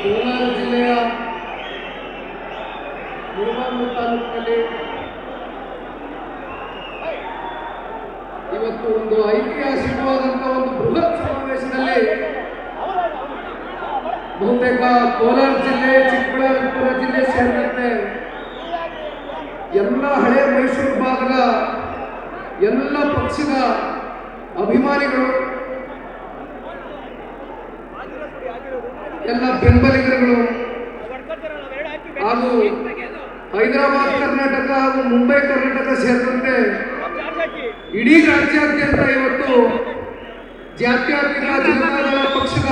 ಕೋಲಾರ ಜಿಲ್ಲೆಯ ಮುಳಬಾಗಿಲು ತಾಲೂಕಿನಲ್ಲಿ ಇವತ್ತು ಒಂದು ಐತಿಹಾಸಿಕವಾದಂತಹ ಒಂದು ಬೃಹತ್ ಸಮಾವೇಶದಲ್ಲಿ ಬಹುತೇಕ ಕೋಲಾರ ಜಿಲ್ಲೆ, ಚಿಕ್ಕಬಳ್ಳಾಪುರ ಜಿಲ್ಲೆ ಸೇರಿದಂತೆ ಎಲ್ಲ ಹಳೆ ಮೈಸೂರು ಭಾಗದ ಎಲ್ಲ ಪಕ್ಷದ ಅಭಿಮಾನಿಗಳು ಎಲ್ಲ ಬೆಂಬಲಿಗರುಗಳು ಹಾಗೂ ಹೈದರಾಬಾದ್ ಕರ್ನಾಟಕ ಹಾಗೂ ಮುಂಬೈ ಕರ್ನಾಟಕ ಸೇರಿದಂತೆ ಇಡೀ ರಾಜ್ಯಾದ್ಯಂತ ಇವತ್ತು ಜಾತ್ಯಾತೀತ ಜನತಾದಳ ಪಕ್ಷದ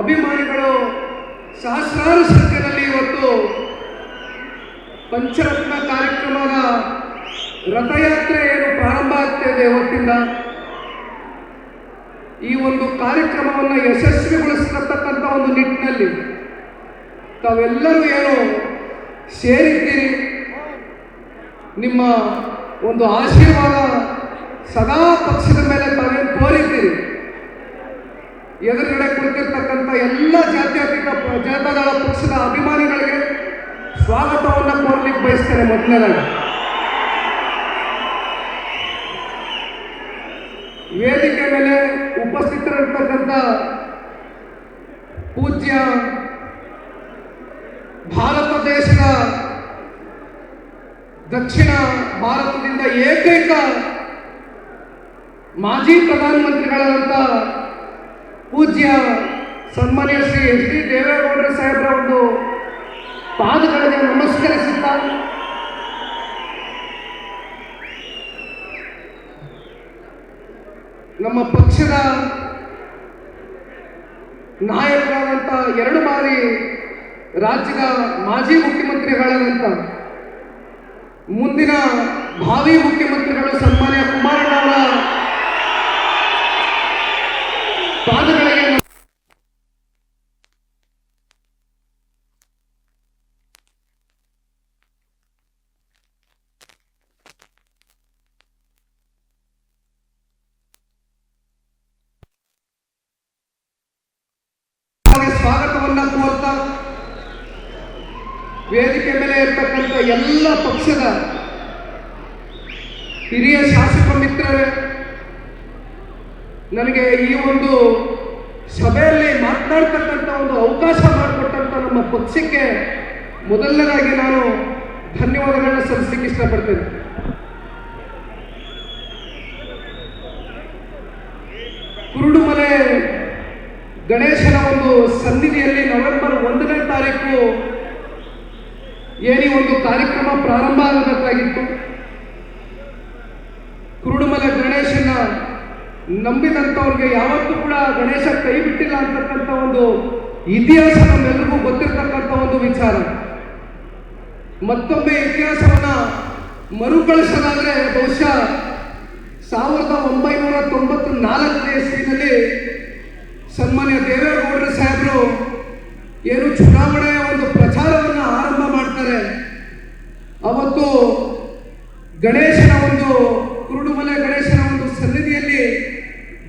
ಅಭಿಮಾನಿಗಳು ಸಹಸ್ರಾರು ಸಂಖ್ಯೆಯಲ್ಲಿ ಇವತ್ತು ಪಂಚರತ್ನ ಕಾರ್ಯಕ್ರಮದ ರಥಯಾತ್ರೆ ಏನು ಪ್ರಾರಂಭ ಆಗ್ತಾ ಇದೆ ಇವತ್ತಿಂದ? ಈ ಒಂದು ಕಾರ್ಯಕ್ರಮವನ್ನು ಯಶಸ್ವಿಗೊಳಿಸತಕ್ಕಂಥ ಒಂದು ನಿಟ್ಟಿನಲ್ಲಿ ತಾವೆಲ್ಲರೂ ಏನು ಸೇರಿದ್ದೀರಿ. ನಿಮ್ಮ ಒಂದು ಆಶೀರ್ವಾದ ಸದಾ ಪಕ್ಷದ ಮೇಲೆ ತಾವೇನು ತೋರಿದ್ದೀರಿ. ಎದುರುಗಡೆ ಕುಳಿತಿರ್ತಕ್ಕಂಥ ಎಲ್ಲ ಜಾತ್ಯತೀತ ಜನತಾದಳ ಪಕ್ಷದ ಅಭಿಮಾನಿಗಳಿಗೆ ಸ್ವಾಗತವನ್ನು ಕೋರ್ಲಿಕ್ಕೆ ಬಯಸ್ತೇನೆ ಮೊದಲನೇದಾಗಿ. ವೇದಿಕೆ ಮೇಲೆ ಉಪಸ್ಥಿತರಿರ್ತಕ್ಕಂಥ ಪೂಜ್ಯ ಭಾರತ ದೇಶದ ದಕ್ಷಿಣ ಭಾರತದಿಂದ ಏಕೈಕ ಮಾಜಿ ಪ್ರಧಾನಮಂತ್ರಿಗಳಾದಂಥ ಪೂಜ್ಯ ಸನ್ಮಾನ್ಯ ಶ್ರೀ ಎಚ್ ಡಿ ದೇವೇಗೌಡರ ಸಾಹೇಬರ ಒಂದು ಪಾದಗಳಿಗೆ ನಮಸ್ಕರಿಸುತ್ತಾ ನಮ್ಮ ಪಕ್ಷದ ನಾಯಕರಾದಂಥ ಎರಡು ಬಾರಿ ರಾಜ್ಯದ ಮಾಜಿ ಮುಖ್ಯಮಂತ್ರಿಗಳಾದಂಥ ಮುಂದಿನ ಭಾವಿ ಮುಖ್ಯಮಂತ್ರಿಗಳು ಸನ್ಮಾನ್ಯ ಕುಮಾರಣ್ಣವರ ಪಾದಗಳಿಗೆ ನಮ- ಹಾಗೆ ಸ್ವಾಗತವನ್ನ ಕೋರ್ತಾ ವೇದಿಕೆ ಮೇಲೆ ಇರ್ತಕ್ಕಂಥ ಎಲ್ಲ ಪಕ್ಷದ ಹಿರಿಯ ಶಾಸಕ ಮಿತ್ರರೇ, ನನಗೆ ಈ ಒಂದು ಸಭೆಯಲ್ಲಿ ಮಾತನಾಡ್ತಕ್ಕಂಥ ಒಂದು ಅವಕಾಶ ಮಾಡಿಕೊಟ್ಟಂತ ನಮ್ಮ ಪಕ್ಷಕ್ಕೆ ಮೊದಲನೇದಾಗಿ ನಾನು ಧನ್ಯವಾದಗಳನ್ನ ಸಲ್ಲಿಸಲಿಕ್ಕೆ ಇಷ್ಟಪಡ್ತೇನೆ. ಕುರುಡುಮಲೆ ಗಣೇಶನ ಒಂದು ಸನ್ನಿಧಿಯಲ್ಲಿ ನವೆಂಬರ್ ಒಂದನೇ ತಾರೀಕು ಏನಿ ಒಂದು ಕಾರ್ಯಕ್ರಮ ಪ್ರಾರಂಭ ಆಗಬೇಕಾಗಿತ್ತು. ಕುರುಡುಮಲೆ ಗಣೇಶನ ನಂಬಿದಂಥವ್ರಿಗೆ ಯಾವತ್ತೂ ಕೂಡ ಗಣೇಶ ಕೈ ಬಿಟ್ಟಿಲ್ಲ ಅಂತಕ್ಕಂಥ ಒಂದು ಇತಿಹಾಸ ನಮ್ಮೆಲ್ಲರಿಗೂ ಗೊತ್ತಿರ್ತಕ್ಕಂಥ ಒಂದು ವಿಚಾರ. ಮತ್ತೊಮ್ಮೆ ಇತಿಹಾಸವನ್ನ ಮರುಕಳಿಸಲಾದ್ರೆ ಬಹುಶಃ ಸಾವಿರದ ಒಂಬೈನೂರ ತೊಂಬತ್ತು ನಾಲ್ಕನೇ ಇಸ್ವಿನಲ್ಲಿ ಸನ್ಮಾನ್ಯ ದೇವೇಗೌಡರ ಸಾಹೇಬರು ಏನು ಚುನಾವಣೆಯ ಒಂದು ಪ್ರಚಾರವನ್ನು ಆರಂಭ ಮಾಡ್ತಾರೆ ಅವತ್ತು ಗಣೇಶನ ಒಂದು ಕುರುಡುಮಲೆ ಗಣೇಶನ ಒಂದು ಸನ್ನಿಧಿಯಲ್ಲಿ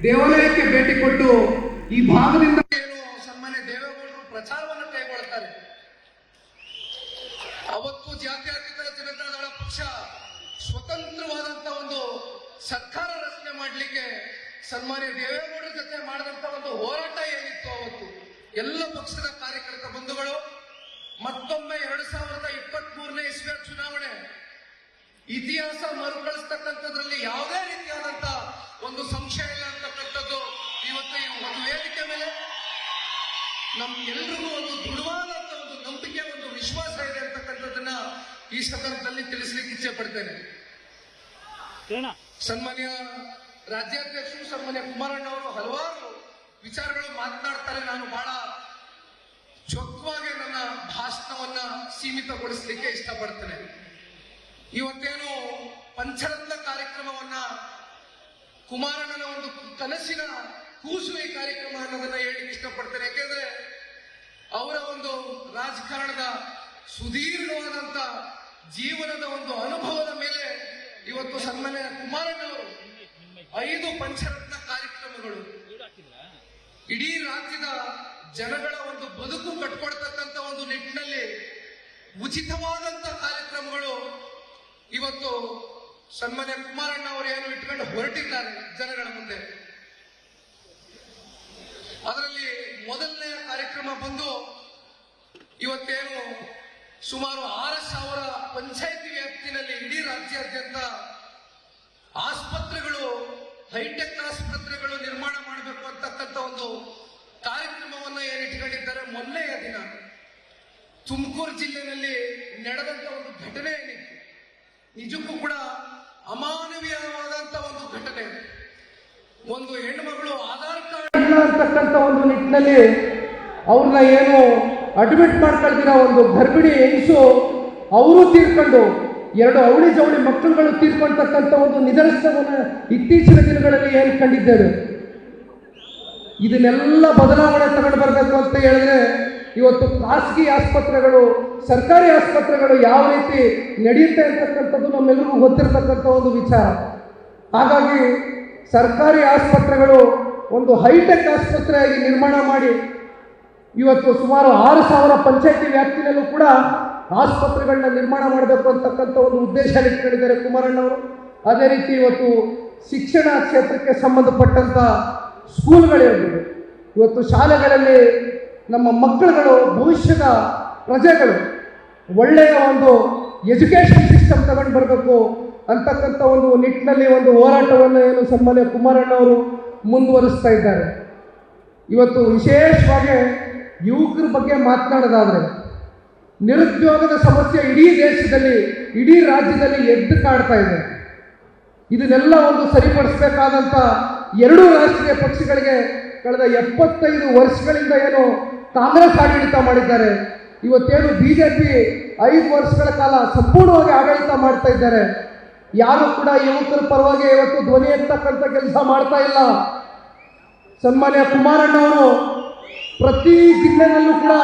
ದೇವಾಲಯಕ್ಕೆ ಭೇಟಿ ಕೊಟ್ಟು ಈ ಭಾಗದಿಂದ ಸನ್ಮಾನ್ಯ ದೇವೇಗೌಡರು ಪ್ರಚಾರವನ್ನು ಕೈಗೊಳ್ತಾರೆ ಅವತ್ತು ಜಾತ್ಯತೀತ ಜನತಾದಳ ಪಕ್ಷ ಸ್ವತಂತ್ರವಾದಂತ ಒಂದು ಸರ್ಕಾರ ರಚನೆ ಮಾಡಲಿಕ್ಕೆ ಸನ್ಮಾನ್ಯ ದೇವೇಗೌಡರ ಜೊತೆ ಮಾಡಿದಂತ ಒಂದು ಹೋರಾಟ ಏನಿತ್ತು ಅವತ್ತು? ಎಲ್ಲ ಪಕ್ಷದ ಕಾರ್ಯಕರ್ತ ಬಂಧುಗಳು, ಮತ್ತೊಮ್ಮೆ ಎರಡ್ ಸಾವಿರದ ಇಪ್ಪತ್ತ್ ಮೂರನೇ ಇಸ್ವಿಯ ಚುನಾವಣೆ ಇತಿಹಾಸ ಮರುಕಳಿಸ್ತಕ್ಕಂಥದ್ರಲ್ಲಿ ಯಾವುದೇ ರೀತಿಯಾದಂತ ಒಂದು ಸಂಶಯ ಇಲ್ಲ ಅಂತಕ್ಕಂಥದ್ದು ಇವತ್ತು ಈ ಒಂದು ವೇದಿಕೆ ಮೇಲೆ. ನಮ್ಗೆಲ್ರಿಗೂ ಒಂದು ದೃಢವಾದಂತ ಒಂದು ನಂಬಿಕೆ ಒಂದು ವಿಶ್ವಾಸ ಇದೆ ಅಂತಕ್ಕಂಥದ್ದನ್ನ ಈ ಸಂದರ್ಭದಲ್ಲಿ ತಿಳಿಸ್ಲಿಕ್ಕೆ ಇಚ್ಛೆ ಪಡ್ತೇನೆ. ಸನ್ಮಾನ್ಯ ರಾಜ್ಯಾಧ್ಯಕ್ಷರು ಸನ್ಮಾನ್ಯ ಕುಮಾರಣ್ಣ ಅವರು ಹಲವಾರು ವಿಚಾರಗಳು ಮಾತನಾಡ್ತಾರೆ. ನಾನು ಬಹಳ ಚೊಕ್ಕವಾಗಿ ನನ್ನ ಭಾಷಣವನ್ನ ಸೀಮಿತಗೊಳಿಸಲಿಕ್ಕೆ ಇಷ್ಟಪಡ್ತೇನೆ. ಇವತ್ತೇನು ಪಂಚರತ್ನ ಕಾರ್ಯಕ್ರಮವನ್ನ ಕುಮಾರಣ್ಣನ ಒಂದು ಕನಸಿನ ಕೂಸು ಈ ಕಾರ್ಯಕ್ರಮ ಅನ್ನೋದನ್ನ ಹೇಳಲಿಕ್ಕೆ ಇಷ್ಟಪಡ್ತೇನೆ. ಯಾಕೆಂದ್ರೆ ಅವರ ಒಂದು ರಾಜಕಾರಣದ ಸುದೀರ್ಘವಾದಂತ ಜೀವನದ ಒಂದು ಅನುಭವದ ಮೇಲೆ ಇವತ್ತು ಸನ್ಮಾನ್ಯ ಕುಮಾರಣ್ಣವರು ಐದು ಪಂಚರತ್ನ ಕಾರ್ಯಕ್ರಮಗಳು. ಇಡೀ ರಾಜ್ಯದ ಜನಗಳ ಒಂದು ಬದುಕು ಕಟ್ಕೊಡ್ತಕ್ಕಂತ ಒಂದು ನಿಟ್ಟಿನಲ್ಲಿ ಉಚಿತವಾದಂತ ಇವತ್ತು ಸನ್ಮಾನ್ಯ ಕುಮಾರಣ್ಣ ಅವರು ಏನು ಇಟ್ಕೊಂಡು ಹೊರಟಿದ್ದಾರೆ ಜನಗಳ ಮುಂದೆ? ಅದರಲ್ಲಿ ಮೊದಲನೇ ಕಾರ್ಯಕ್ರಮ ಬಂದು ಇವತ್ತೇನು ಸುಮಾರು ಆರು ಸಾವಿರ ಪಂಚಾಯಿತಿ ವ್ಯಾಪ್ತಿನಲ್ಲಿ ಇಡೀ ರಾಜ್ಯಾದ್ಯಂತ ಆಸ್ಪತ್ರೆಗಳು, ಹೈಟೆಕ್ ಆಸ್ಪತ್ರೆಗಳು ನಿರ್ಮಾಣ ಮಾಡಬೇಕು ಅಂತಕ್ಕಂಥ ಒಂದು ಕಾರ್ಯಕ್ರಮವನ್ನು ಏನಿಟ್ಕೊಂಡಿದ್ದಾರೆ ಮೊನ್ನೆಯ ದಿನ ತುಮಕೂರು ಜಿಲ್ಲೆಯಲ್ಲಿ ನಡೆದಂತ ಒಂದು ಘಟನೆ ಏನಿತ್ತು? ನಿಜಕ್ಕೂ ಕೂಡ ಅಮಾನವೀಯವಾದಂತ ಒಂದು ಘಟನೆ. ಒಂದು ಹೆಣ್ಣುಮಗಳು ಆಧಾರ್ ಕಾರ್ಡ್ ಇಲ್ಲ ಅಂತಕ್ಕಂಥ ಒಂದು ನಿಟ್ಟಿನಲ್ಲಿ ಅವ್ರನ್ನ ಏನು ಅಡ್ಮಿಟ್ ಮಾಡ್ಕೊಳ್ತೀರ ಒಂದು ಗರ್ಭಿಣಿ ಹೆಂಗಸು ಅವರು ತೀರ್ಕೊಂಡು, ಎರಡು ಅವಳಿ ಜವಳಿ ಮಕ್ಕಳುಗಳು ತೀರ್ಕೊಳ್ತಕ್ಕಂಥ ಒಂದು ನಿದರ್ಶನವನ್ನು ಇತ್ತೀಚಿನ ದಿನಗಳಲ್ಲಿ ಏನು ಕಂಡಿದ್ದೇವೆ? ಇದನ್ನೆಲ್ಲ ಬದಲಾವಣೆ ತಗೊಂಡು ಬರಬೇಕು ಅಂತ ಹೇಳಿದ್ರೆ ಇವತ್ತು ಖಾಸಗಿ ಆಸ್ಪತ್ರೆಗಳು, ಸರ್ಕಾರಿ ಆಸ್ಪತ್ರೆಗಳು ಯಾವ ರೀತಿ ನಡೆಯುತ್ತೆ ಅಂತಕ್ಕಂಥದ್ದು ನಮ್ಮೆಲ್ಲರಿಗೂ ಗೊತ್ತಿರತಕ್ಕಂಥ ಒಂದು ವಿಚಾರ. ಹಾಗಾಗಿ ಸರ್ಕಾರಿ ಆಸ್ಪತ್ರೆಗಳು ಒಂದು ಹೈಟೆಕ್ ಆಸ್ಪತ್ರೆಯಾಗಿ ನಿರ್ಮಾಣ ಮಾಡಿ ಇವತ್ತು ಸುಮಾರು ಆರು ಸಾವಿರ ಪಂಚಾಯತಿ ವ್ಯಾಪ್ತಿಯಲ್ಲೂ ಕೂಡ ಆಸ್ಪತ್ರೆಗಳನ್ನ ನಿರ್ಮಾಣ ಮಾಡಬೇಕು ಅಂತಕ್ಕಂಥ ಒಂದು ಉದ್ದೇಶ ಇಟ್ಕೊಂಡಿದ್ದಾರೆ ಕುಮಾರಣ್ಣವರು. ಅದೇ ರೀತಿ ಇವತ್ತು ಶಿಕ್ಷಣ ಕ್ಷೇತ್ರಕ್ಕೆ ಸಂಬಂಧಪಟ್ಟಂತ ಸ್ಕೂಲ್ಗಳಿರ್ಬೋದು ಇವತ್ತು ಶಾಲೆಗಳಲ್ಲಿ ನಮ್ಮ ಮಕ್ಕಳುಗಳು ಭವಿಷ್ಯದ ಪ್ರಜೆಗಳು. ಒಳ್ಳೆಯ ಒಂದು ಎಜುಕೇಷನ್ ಸಿಸ್ಟಮ್ ತಗೊಂಡು ಬರಬೇಕು ಅಂತಕ್ಕಂಥ ಒಂದು ನಿಟ್ಟಿನಲ್ಲಿ ಒಂದು ಹೋರಾಟವನ್ನು ಏನು ಸನ್ಮಾನ್ಯ ಕುಮಾರಣ್ಣವರು ಮುಂದುವರಿಸ್ತಾ ಇದ್ದಾರೆ. ಇವತ್ತು ವಿಶೇಷವಾಗಿ ಯುವಕರ ಬಗ್ಗೆ ಮಾತನಾಡೋದಾದರೆ, ನಿರುದ್ಯೋಗದ ಸಮಸ್ಯೆ ಇಡೀ ದೇಶದಲ್ಲಿ, ಇಡೀ ರಾಜ್ಯದಲ್ಲಿ ಎದ್ದು ಕಾಡ್ತಾ ಇದೆ. ಇದನ್ನೆಲ್ಲ ಒಂದು ಸರಿಪಡಿಸಬೇಕಾದಂಥ ಎರಡೂ ರಾಷ್ಟ್ರೀಯ ಪಕ್ಷಗಳಿಗೆ ಕಳೆದ ಎಪ್ಪತ್ತೈದು ವರ್ಷಗಳಿಂದ ಏನು ಕಾಂಗ್ರೆಸ್ ಆಡಳಿತ ಮಾಡಿದ್ದಾರೆ. ಇವತ್ತೇನು ಬಿಜೆಪಿ ಐದು ವರ್ಷಗಳ ಕಾಲ ಸಂಪೂರ್ಣವಾಗಿ ಆಡಳಿತ ಮಾಡ್ತಾ ಇದ್ದಾರೆ. ಯಾರು ಕೂಡ ಯುವಕರ ಪರವಾಗಿ ಇವತ್ತು ಧ್ವನಿ ಎತ್ತಕ್ಕಂಥ ಕೆಲಸ ಮಾಡ್ತಾ ಇಲ್ಲ. ಸನ್ಮಾನ್ಯ ಕುಮಾರಣ್ಣವರು ಪ್ರತಿ ಜಿಲ್ಲೆನಲ್ಲೂ ಕೂಡ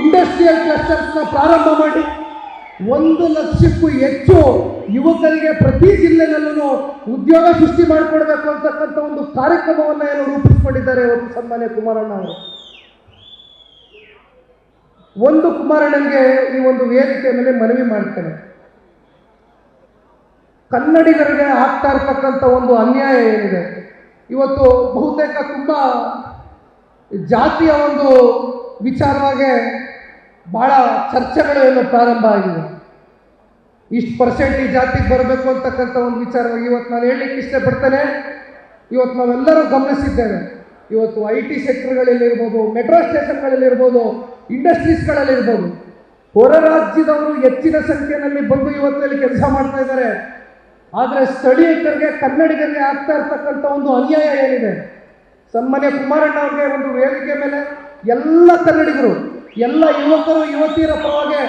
ಇಂಡಸ್ಟ್ರಿಯಲ್ ಕ್ಲಸ್ಟರ್ಸ್ನ ಪ್ರಾರಂಭ ಮಾಡಿ ಒಂದು ಲಕ್ಷಕ್ಕೂ ಹೆಚ್ಚು ಯುವಕರಿಗೆ ಪ್ರತಿ ಜಿಲ್ಲೆನಲ್ಲೂ ಉದ್ಯೋಗ ಸೃಷ್ಟಿ ಮಾಡಿಕೊಡ್ಬೇಕು ಅಂತಕ್ಕಂಥ ಒಂದು ಕಾರ್ಯಕ್ರಮವನ್ನು ಏನು ರೂಪಿಸಿಕೊಂಡಿದ್ದಾರೆ ಇವತ್ತು ಸನ್ಮಾನ್ಯ ಕುಮಾರಣ್ಣ ಅವರು. ಒಂದು ಕುಮಾರಣ್ಣನಿಗೆ ಈ ಒಂದು ವೇದಿಕೆ ಮೇಲೆ ಮನವಿ ಮಾಡ್ತೇನೆ. ಕನ್ನಡಿಗರಿಗೆ ಆಗ್ತಾ ಇರ್ತಕ್ಕಂಥ ಒಂದು ಅನ್ಯಾಯ ಏನಿದೆ, ಇವತ್ತು ಬಹುತೇಕ ತುಂಬ ಜಾತಿಯ ಒಂದು ವಿಚಾರವಾಗಿ ಬಹಳ ಚರ್ಚೆಗಳು ಏನು ಪ್ರಾರಂಭ ಆಗಿದೆ ಇಷ್ಟು ಪರ್ಸೆಂಟ್ ಈ ಜಾತಿಗೆ ಬರಬೇಕು ಅಂತಕ್ಕಂಥ ಒಂದು ವಿಚಾರವಾಗಿ ಇವತ್ತು ನಾನು ಹೇಳಲಿಕ್ಕೆ ಇಷ್ಟಪಡ್ತೇನೆ. ಇವತ್ತು ನಾವೆಲ್ಲರೂ ಗಮನಿಸಿದ್ದೇವೆ. ಇವತ್ತು ಐ ಟಿ ಸೆಕ್ಟರ್ಗಳಲ್ಲಿರ್ಬೋದು ಮೆಟ್ರೋ ಸ್ಟೇಷನ್ಗಳಲ್ಲಿರ್ಬೋದು ಇಂಡಸ್ಟ್ರೀಸ್ಗಳಲ್ಲಿರ್ಬೋದು. ಹೊರ ರಾಜ್ಯದವರು ಹೆಚ್ಚಿನ ಸಂಖ್ಯೆಯಲ್ಲಿ ಬಂದು ಇವತ್ತಲ್ಲಿ ಕೆಲಸ ಮಾಡ್ತಾ ಇದ್ದಾರೆ. ಆದರೆ ಸ್ಥಳೀಯರಿಗೆ ಕನ್ನಡಿಗರಿಗೆ ಆಗ್ತಾ ಇರ್ತಕ್ಕಂಥ ಒಂದು ಅನ್ಯಾಯ ಏನಿದೆ? ಸನ್ಮಾನ್ಯ ಕುಮಾರಣ್ಣ ಅವ್ರಿಗೆ ಒಂದು ವೇದಿಕೆ ಮೇಲೆ ಎಲ್ಲ ಕನ್ನಡಿಗರು, ಎಲ್ಲ ಯುವಕರು, ಯುವತಿಯರ ಪರವಾಗಿ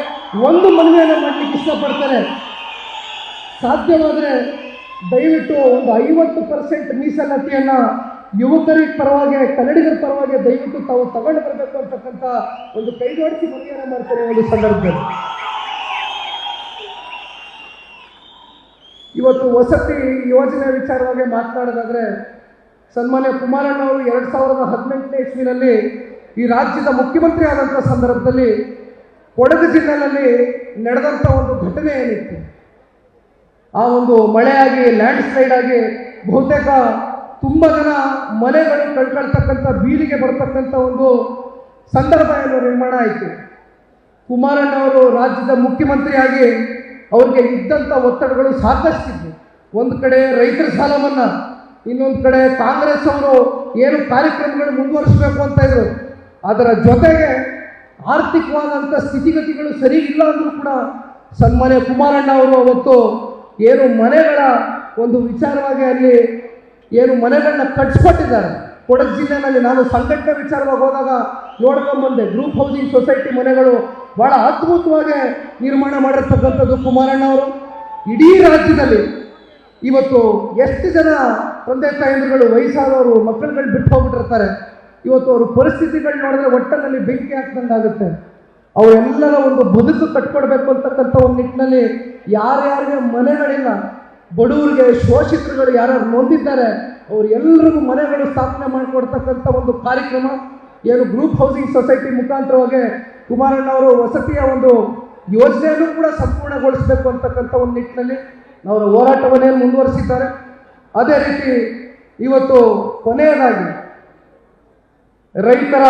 ಒಂದು ಮನವಿಯನ್ನು ಮಾಡಲಿಕ್ಕೆ ಇಷ್ಟಪಡ್ತಾರೆ. ಸಾಧ್ಯವಾದರೆ ದಯವಿಟ್ಟು ಒಂದು ಐವತ್ತು ಪರ್ಸೆಂಟ್ ಮೀಸಲಾತಿಯನ್ನ ಯುವಕರಿಗೆ ಪರವಾಗಿ ಕನ್ನಡಿಗರ ಪರವಾಗಿ ದಯವಿಟ್ಟು ತಾವು ತಗೊಂಡು ಬರಬೇಕು ಅಂತಕ್ಕಂಥ ಒಂದು ಕೈಜೋಡಿಸಿ ಮನವಿಯನ್ನು ಮಾಡ್ತಾರೆ ಒಂದು ಸಂದರ್ಭದಲ್ಲಿ. ಇವತ್ತು ವಸತಿ ಯೋಜನೆ ವಿಚಾರವಾಗಿ ಮಾತನಾಡೋದಾದ್ರೆ, ಸನ್ಮಾನ್ಯ ಕುಮಾರಣ್ಣ ಅವರು ಎರಡು ಸಾವಿರದ ಹದಿನೆಂಟನೇ ಇಸ್ವಿನಲ್ಲಿ ಈ ರಾಜ್ಯದ ಮುಖ್ಯಮಂತ್ರಿ ಆದಂಥ ಸಂದರ್ಭದಲ್ಲಿ ಕೊಡಗು ಜಿಲ್ಲೆಯಲ್ಲಿ ನಡೆದಂಥ ಒಂದು ಘಟನೆ ಏನಿತ್ತು? ಆ ಒಂದು ಮಳೆಯಾಗಿ ಲ್ಯಾಂಡ್ ಸ್ಲೈಡ್ ಆಗಿ ಬಹುತೇಕ ತುಂಬ ಜನ ಮನೆಗಳು ಕಳ್ಕೊಳ್ತಕ್ಕಂಥ, ಬೀದಿಗೆ ಬರ್ತಕ್ಕಂಥ ಒಂದು ಸಂದರ್ಭ ಏನು ನಿರ್ಮಾಣ ಆಯಿತು. ಕುಮಾರಣ್ಣ ಅವರು ರಾಜ್ಯದ ಮುಖ್ಯಮಂತ್ರಿಯಾಗಿ ಅವ್ರಿಗೆ ಇದ್ದಂಥ ಒತ್ತಡಗಳು ಸಾಕಷ್ಟಿದ್ವು. ಒಂದು ಕಡೆ ರೈತರ ಸಾಲ ಇನ್ನೊಂದು ಕಡೆ ಕಾಂಗ್ರೆಸ್ ಅವರು ಏನು ಕಾರ್ಯಕ್ರಮಗಳು ಮುಂದುವರಿಸಬೇಕು ಅಂತ ಇದ್ರು. ಅದರ ಜೊತೆಗೆ ಆರ್ಥಿಕವಾದಂಥ ಸ್ಥಿತಿಗತಿಗಳು ಸರಿ ಇಲ್ಲ ಅಂದರೂ ಕೂಡ ಸನ್ಮಾನ್ಯ ಕುಮಾರಣ್ಣ ಅವರು ಅವತ್ತು ಏನು ಮನೆಗಳ ಒಂದು ವಿಚಾರವಾಗಿ ಅಲ್ಲಿ ಏನು ಮನೆಗಳನ್ನ ಕಟ್ಸ್ಕೊಟ್ಟಿದ್ದಾರೆ. ಕೊಡಗು ಜಿಲ್ಲೆನಲ್ಲಿ ನಾನು ಸಂಘಟನೆ ವಿಚಾರವಾಗಿ ಹೋದಾಗ ನೋಡ್ಕೊಂಡ್ಬಂದೆ ಗ್ರೂಪ್ ಹೌಸಿಂಗ್ ಸೊಸೈಟಿ ಮನೆಗಳು ಬಹಳ ಅದ್ಭುತವಾಗಿ ನಿರ್ಮಾಣ ಮಾಡಿರ್ತಕ್ಕಂಥದ್ದು ಕುಮಾರಣ್ಣ ಅವರು. ಇಡೀ ರಾಜ್ಯದಲ್ಲಿ ಇವತ್ತು ಎಷ್ಟು ಜನ ತಂದೆ ತಾಯಂದಿರುಗಳು, ವಯಸ್ಸಾದವರು, ಮಕ್ಕಳುಗಳು ಬಿಟ್ಟು ಹೋಗ್ಬಿಟ್ಟಿರ್ತಾರೆ. ಇವತ್ತು ಅವ್ರ ಪರಿಸ್ಥಿತಿಗಳು ನೋಡಿದ್ರೆ ಒಟ್ಟಲ್ಲಿ ಬೆಂಕಿ ಹಾಕ್ದಂಗಾಗುತ್ತೆ ಅವರೆಲ್ಲರ ಒಂದು ಬದುಕು ಕಟ್ಕೊಡ್ಬೇಕು ಅಂತಕ್ಕಂಥ ಒಂದು ನಿಟ್ಟಿನಲ್ಲಿ ಯಾರ್ಯಾರಿಗೆ ಮನೆಗಳಿಲ್ಲ ಬಡವರಿಗೆ ಶೋಷಿತರುಗಳು ಯಾರ್ಯಾರು ನೊಂದಿದ್ದಾರೆ, ಅವ್ರು ಎಲ್ಲರಿಗೂ ಮನೆಗಳು ಸ್ಥಾಪನೆ ಮಾಡಿಕೊಡ್ತಕ್ಕಂಥ ಒಂದು ಕಾರ್ಯಕ್ರಮ. ಏನು ಗ್ರೂಪ್ ಹೌಸಿಂಗ್ ಸೊಸೈಟಿ ಮುಖಾಂತರವಾಗಿ ಕುಮಾರಣ್ಣ ಅವರು ವಸತಿಯ ಒಂದು ಯೋಜನೆಯನ್ನು ಕೂಡ ಸಂಪೂರ್ಣಗೊಳಿಸಬೇಕು ಅಂತಕ್ಕಂಥ ಒಂದು ನಿಟ್ಟಿನಲ್ಲಿ ಅವರ ಹೋರಾಟವನ್ನೇ ಮುಂದುವರಿಸಿದ್ದಾರೆ. ಅದೇ ರೀತಿ ಇವತ್ತು ಕೊನೆಯದಾಗಿ ರೈತರ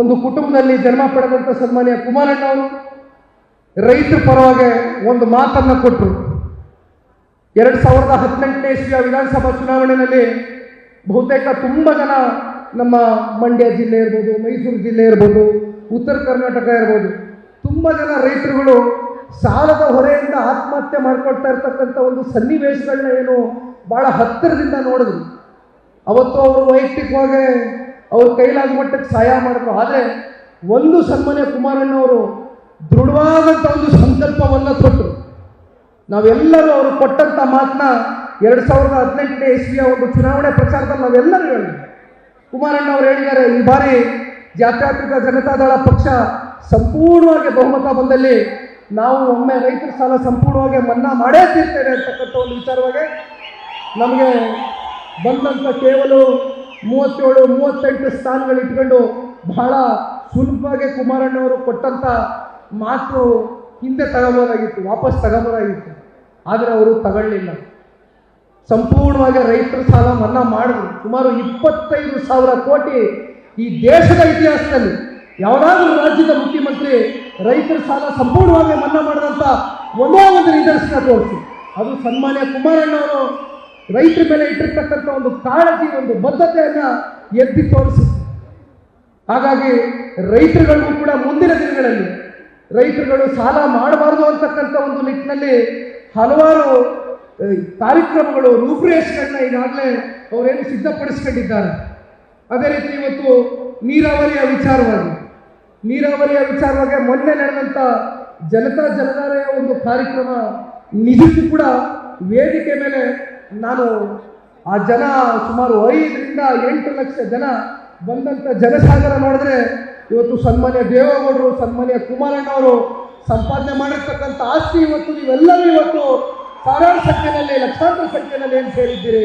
ಒಂದು ಕುಟುಂಬದಲ್ಲಿ ಜನ್ಮ ಪಡೆದಂಥ ಸನ್ಮಾನ್ಯ ಕುಮಾರಣ್ಣ ಅವರು ರೈತರ ಪರವಾಗಿ ಒಂದು ಮಾತನ್ನು ಕೊಟ್ಟರು ಎರಡು ಸಾವಿರದ ಹದಿನೆಂಟನೇ ಇಸ್ವಿಯ ವಿಧಾನಸಭಾ ಚುನಾವಣೆಯಲ್ಲಿ ಬಹುತೇಕ ತುಂಬ ಜನ ನಮ್ಮ ಮಂಡ್ಯ ಜಿಲ್ಲೆ ಇರ್ಬೋದು, ಮೈಸೂರು ಜಿಲ್ಲೆ ಇರ್ಬೋದು, ಉತ್ತರ ಕರ್ನಾಟಕ ಇರ್ಬೋದು, ತುಂಬ ಜನ ರೈತರುಗಳು ಸಾಲದ ಹೊರೆಯಿಂದ ಆತ್ಮಹತ್ಯೆ ಮಾಡ್ಕೊಳ್ತಾ ಇರ್ತಕ್ಕಂಥ ಒಂದು ಸನ್ನಿವೇಶಗಳನ್ನ ಏನು ಭಾಳ ಹತ್ತಿರದಿಂದ ನೋಡಿದ್ರು. ಅವತ್ತು ಅವರು ವೈಯಕ್ತಿಕವಾಗಿ ಅವ್ರ ಕೈಲಾದ ಮಟ್ಟಕ್ಕೆ ಸಹಾಯ ಮಾಡಿದ್ರು. ಆದರೆ ಒಂದು ಸನ್ಮಾನ್ಯ ಕುಮಾರಣ್ಣವರು ದೃಢವಾದಂಥ ಒಂದು ಸಂಕಲ್ಪವನ್ನು ತೊಟ್ಟರು ನಾವೆಲ್ಲರೂ ಅವರು ಕೊಟ್ಟಂತ ಮಾತನ್ನ ಎರಡು ಸಾವಿರದ ಹದಿನೆಂಟನೇ ಇಸ್ವಿಯ ಒಂದು ಚುನಾವಣೆ ಪ್ರಚಾರದಲ್ಲಿ ನಾವೆಲ್ಲರೂ ಹೇಳಿದ್ವಿ. ಕುಮಾರಣ್ಣ ಅವರು ಹೇಳಿದ್ದಾರೆ, ಈ ಬಾರಿ ಜಾತ್ಯತೀತ ಜನತಾದಳ ಪಕ್ಷ ಸಂಪೂರ್ಣವಾಗಿ ಬಹುಮತ ಬಂದಲ್ಲಿ ನಾವು ಒಮ್ಮೆ ರೈತರ ಸಾಲ ಸಂಪೂರ್ಣವಾಗಿ ಮನ್ನಾ ಮಾಡೇ ತೀರ್ತೇವೆ ಅಂತಕ್ಕಂಥ ಒಂದು ವಿಚಾರವಾಗಿ ನಮಗೆ ಬಂದಂಥ ಕೇವಲ ಮೂವತ್ತೇಳು, ಮೂವತ್ತೆಂಟು ಸ್ಥಾನಗಳು ಇಟ್ಕೊಂಡು ಬಹಳ ಸುಲಭವಾಗಿ ಕುಮಾರಣ್ಣವರು ಕೊಟ್ಟಂಥ ಮಾತು ಹಿಂದೆ ತಗೋಬೋದಾಗಿತ್ತು ವಾಪಸ್ ತಗೋಬೋದಾಗಿತ್ತು ಆದರೆ ಅವರು ತಗೊಳ್ಳಿಲ್ಲ. ಸಂಪೂರ್ಣವಾಗಿ ರೈತರ ಸಾಲ ಮನ್ನಾ ಮಾಡಿದ್ರು. ಸುಮಾರು ಇಪ್ಪತ್ತೈದು ಸಾವಿರ ಕೋಟಿ ಈ ದೇಶದ ಇತಿಹಾಸದಲ್ಲಿ, ಯಾವುದಾದ್ರೂ ರಾಜ್ಯದ ಮುಖ್ಯಮಂತ್ರಿ ರೈತರ ಸಾಲ ಸಂಪೂರ್ಣವಾಗಿ ಮನ್ನಾ ಮಾಡಿದಂಥ ಒಂದೇ ಒಂದು ನಿದರ್ಶನ ತೋರಿಸಿ. ಅದು ಸನ್ಮಾನ್ಯ ಕುಮಾರಣ್ಣವರು ರೈತರ ಮೇಲೆ ಇಟ್ಟಿರ್ತಕ್ಕಂಥ ಒಂದು ಕಾಳಜಿ, ಒಂದು ಬದ್ಧತೆಯನ್ನು ಎದ್ದಿ ತೋರಿಸುತ್ತೆ. ಹಾಗಾಗಿ ರೈತರುಗಳಿಗೂ ಕೂಡ ಮುಂದಿನ ದಿನಗಳಲ್ಲಿ ರೈತರುಗಳು ಸಾಲ ಮಾಡಬಾರ್ದು ಅಂತಕ್ಕಂಥ ಒಂದು ನಿಟ್ಟಿನಲ್ಲಿ ಹಲವಾರು ಕಾರ್ಯಕ್ರಮಗಳು, ರೂಪುರೇಷೆಗಳನ್ನ ಈಗಾಗಲೇ ಅವರೇನು ಸಿದ್ಧಪಡಿಸ್ಕೊಂಡಿದ್ದಾರೆ. ಅದೇ ರೀತಿ ಇವತ್ತು ನೀರಾವರಿಯ ವಿಚಾರವಾಗಿ ನೀರಾವರಿಯ ವಿಚಾರವಾಗಿ ಮೊನ್ನೆ ನಡೆದಂಥ ಜನತಾ ಜಲಧಾರೆಯ ಒಂದು ಕಾರ್ಯಕ್ರಮ ನಿಜಕ್ಕೂ ಕೂಡ ವೇದಿಕೆ ಮೇಲೆ ನಾನು ಆ ಜನ ಸುಮಾರು ಐದರಿಂದ ಎಂಟು ಲಕ್ಷ ಜನ ಬಂದಂಥ ಜನಸಾಗರ ನೋಡಿದ್ರೆ ಇವತ್ತು ಸನ್ಮಾನ್ಯ ದೇವೇಗೌಡರು, ಸನ್ಮಾನ್ಯ ಕುಮಾರಣ್ಣ ಅವರು ಸಂಪಾದನೆ ಮಾಡಿರ್ತಕ್ಕಂಥ ಆಸ್ತಿ ಇವತ್ತು ನೀವೆಲ್ಲರೂ ಇವತ್ತು ಸಾವಿರಾರು ಸಂಖ್ಯೆಯಲ್ಲಿ, ಲಕ್ಷಾಂತರ ಸಂಖ್ಯೆಯಲ್ಲಿ ಏನು ಸೇರಿದ್ದೀರಿ